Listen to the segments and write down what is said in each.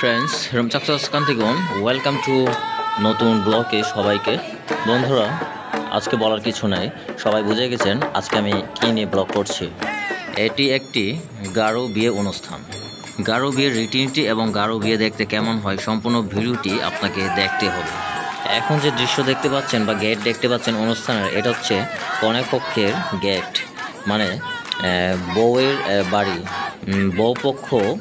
Friends রমচাকচাস কান্তিগণ welcome to নতুন ব্লকে সবাইকে। বন্ধুরা আজকে বলার কিছু নাই। সবাই বুঝে গেছেন আজকে আমি কী নিয়ে ব্লগ করছি। এটি একটি গারো বিয়ে অনুষ্ঠান। গারো বিয়ের রীতিনীতি এবং গারো বিয়ে দেখতে কেমন হয় সম্পূর্ণ ভিডিওটি আপনাকে দেখতে হবে। এখন যে দৃশ্য দেখতে পাচ্ছেন বা গেট দেখতে পাচ্ছেন অনুষ্ঠানের এটা হচ্ছে কনে পক্ষের গেট মানে বউয়ের বাড়ি। উম, বউ পক্ষ আহ,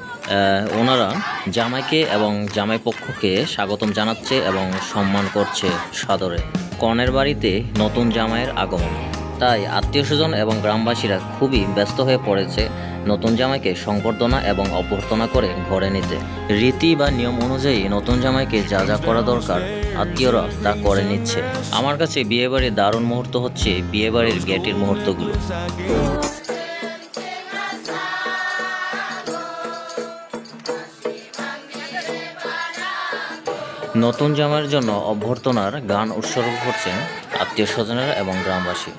ওনারা জামাইকে এবং জামাই পক্ষকে স্বাগতম জানাচ্ছে এবং সম্মান করছে সাদরে। কনের বাড়িতে নতুন জামাইয়ের আগমন। তাই আত্মীয় স্বজন এবং গ্রামবাসীরা খুবই ব্যস্ত হয়ে পড়েছে নতুন জামাইকে সংবর্ধনা এবং অভ্যর্থনা করে ঘরে নিতে। রীতি বা নিয়ম অনুযায়ী নতুন জামাইকে যা যা করা দরকার আত্মীয়রা তা করে নিচ্ছে। আমার কাছে বিয়েবাড়ির দারুণ মুহূর্ত হচ্ছে বিয়েবাড়ির গেটের মুহূর্তগুলো। নতুন জামার জন্য অভ্যর্থনার গান উৎসর্গ করছেন আত্মীয় স্বজনেরা এবং গ্রামবাসী।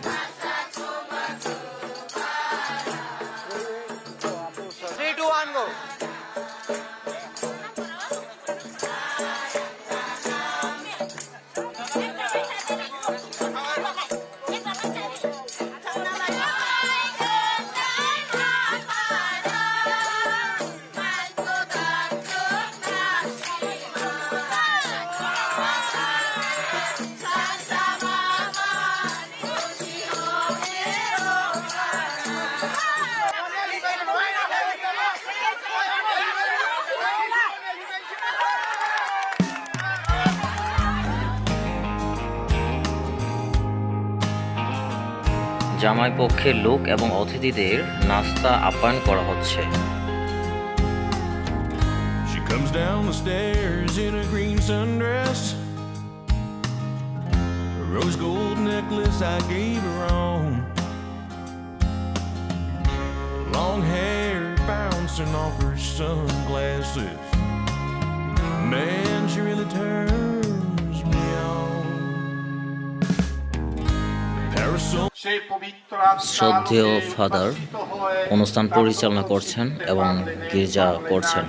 জামাই পক্ষের লোক এবং অতিথিদের নাস্তা আপ্যায়ন করা হচ্ছে She comes in a rose gold necklace I gave her on. Long hair bouncing off her sunglasses. Man, she really turns শ্রদ্ধেয় ফাদার অনুষ্ঠান পরিচালনা করছেন এবং গির্জা করছেন।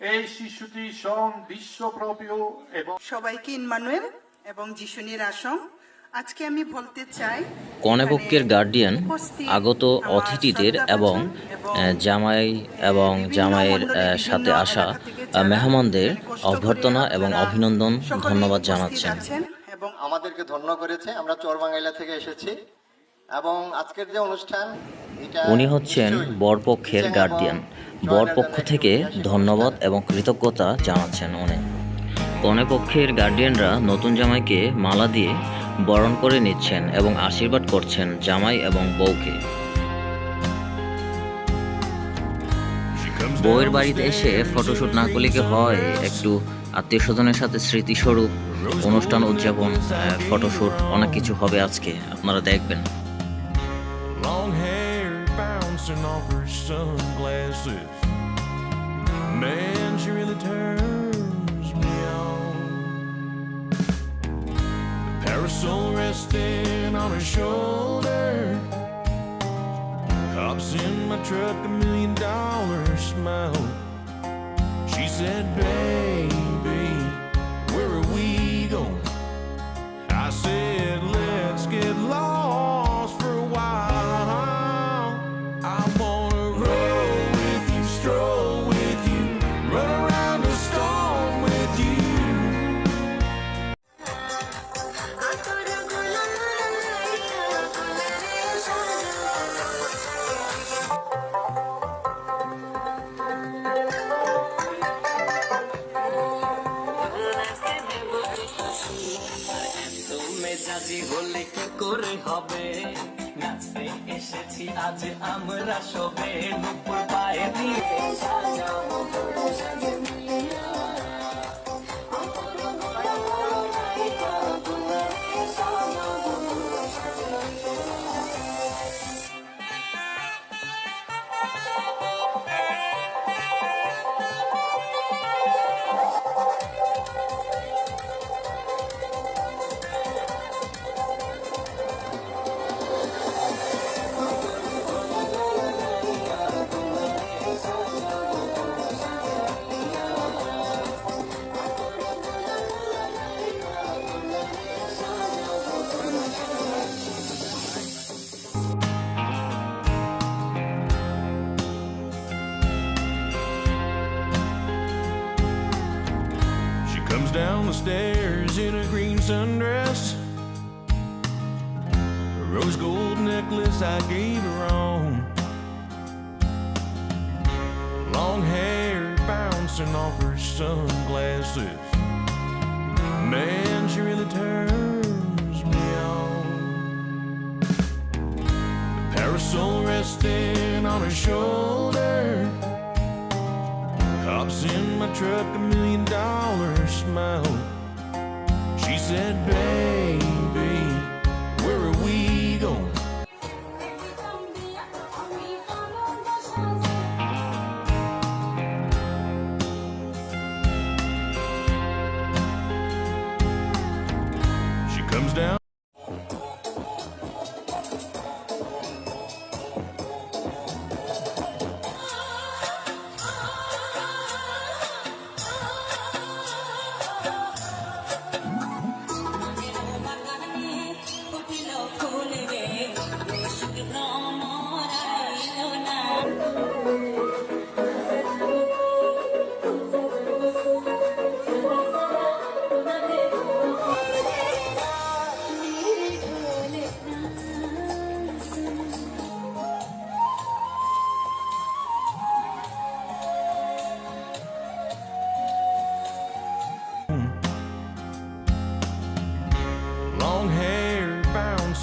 এই শিশুটি এবং সবাইকে ইনমানুয়েল এবং যিশুনির আসম আজকে আমি বলতে চাই কনেপক্ষের গার্ডিয়ান আগত অতিথিদের এবং জামাই এবং জামাইয়ের সাথে আসা মেহমানদের অভ্যর্থনা এবং অভিনন্দন ধন্যবাদ জানাচ্ছেন। এবং আমাদেরকে ধন্য করেছে। আমরা চরবাঙ্গাইলা থেকে এসেছি। এবং আজকের যে অনুষ্ঠান উনি হচ্ছেন বরপক্ষের গার্ডিয়ান বরপক্ষ থেকে ধন্যবাদ এবং কৃতজ্ঞতা জানাচ্ছেন উনি। কনেপক্ষের গার্ডিয়ানরা নতুন জামাইকে মালা দিয়ে বরণ করে নিচ্ছেন এবং আশীর্বাদ করছেন জামাই এবং বউকে। বউয়ের বাড়িতে এসে a না করলে কি হয়? একটু আত্মীয় স্বজনের সাথে স্মৃতিস্বরূপ অনুষ্ঠান উদযাপন ফটোশুট অনেক কিছু হবে আজকে আপনারা দেখবেন Long she resting on her shoulder. Hops in my truck, a million dollar smile. She said, Baby, মেজাজি হলে কি করে হবে? নাচতে এসেছি, আজ আমরা সবে নুপুর পায়ে দিয়ে সাজাবো তোরা down the stairs in a green sundress. A rose gold necklace I gave her on. Long hair bouncing off her sunglasses. Man, she really turns me on. The Parasol resting on her shoulder. Hops in my truck, a million she said, babe.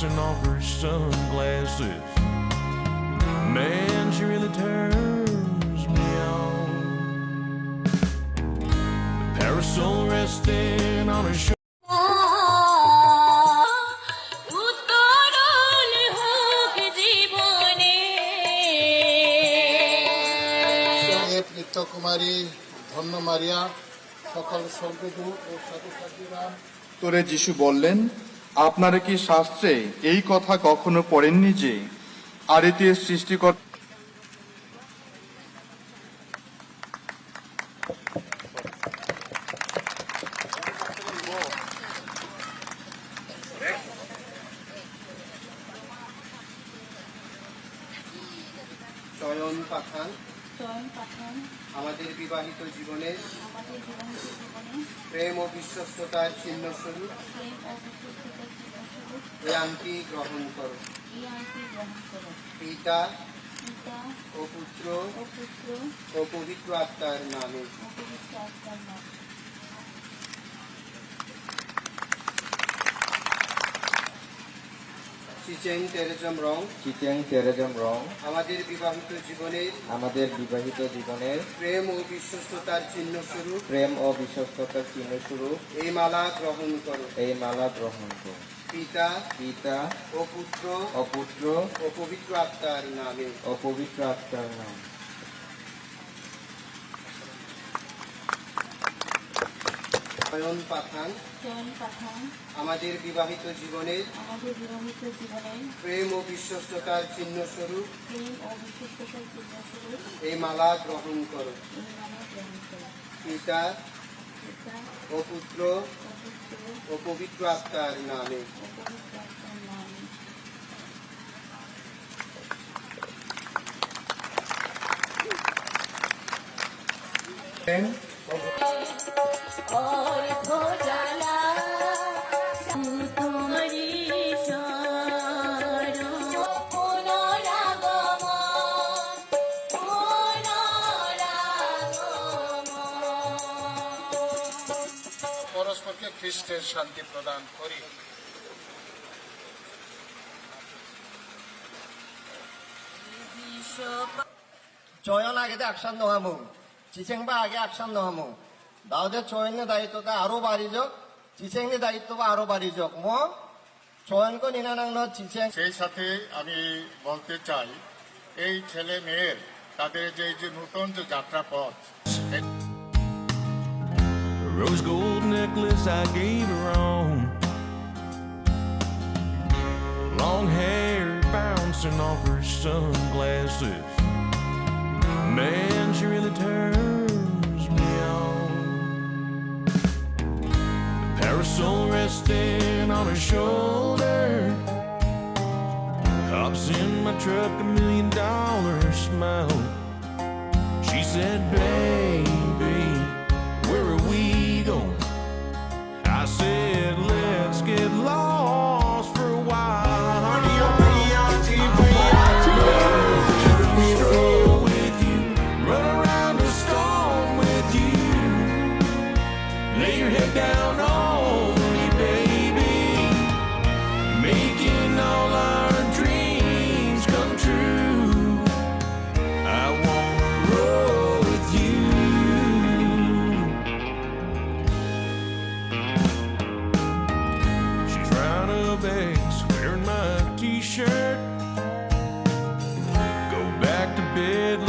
Bouncing off her sunglasses. Man, she really turns me on. The Parasol resting on her shoulder. নিত্যকুমারী ধন্য মারিয়া সকল স্বর্গদূত ও সাধুসাধীরা উত্তরে যিশু বললেন আপনারা কি শাস্ত্রে এই কথা কখনো পড়েননি যে আরিতে সৃষ্টিকর চয়ন পাঠান চয়ন পাঠান আমাদের বিবাহিত জীবনের আমাদের বিবাহিত জীবনে প্রেম ও বিশ্বস্ততার চিহ্ন স্বরূপ। এই আংটি গ্রহণ করো। পিতা ও পুত্র ও পবিত্র আত্মার নামে ও পবিত্র আত্মার নাম চিচেং টেরেজম রং। চিচেং টেরেজম রং। আমাদের বিবাহিত জীবনের আমাদের বিবাহিত জীবনের প্রেম ও বিশ্বস্ততার চিহ্ন স্বরূপ। প্রেম ও বিশ্বস্ততার চিহ্ন স্বরূপ এই মালা গ্রহণ করো। এই মালা গ্রহণ করো। পিতা পিতা ও পুত্র ও পুত্র ও পবিত্র আত্মার নামে। অপবিত্র পবিত্র আত্মার নাম। চয়ন পাঠান। আমাদের বিবাহিত জীবনের আমাদের বিবাহিত জীবনে প্রেম ও বিশ্বস্ততার চিহ্ন স্বরূপ প্রেম ও বিশ্বস্ততার চিরস্বরূপ এই মালা গ্রহণ করো। পিতা ও পুত্র ও পবিত্র আত্মার নামে। ও খ্রিস্টের শান্তি প্রদান করি। চয়ন আগেতে আকসান নহামু চিচেংবা আগে আকসান নহামু। দাউদের চয়নের দায়িত্বটা আরও বাড়ি যাক চিচেংনি দায়িত্ববা আরও বাড়ি যাক ম চয়নকে নিনানাং চিচেং। সেই সাথে আমি বলতে চাই এই ছেলে মেয়ের তাদের যে যে নতুন যে যাত্রা পথ rose gold necklace I gave her on. Long hair bouncing off her sunglasses. Man, she really turns me on. Parasol resting on her shoulder. Hops in my truck, a million dollar smile.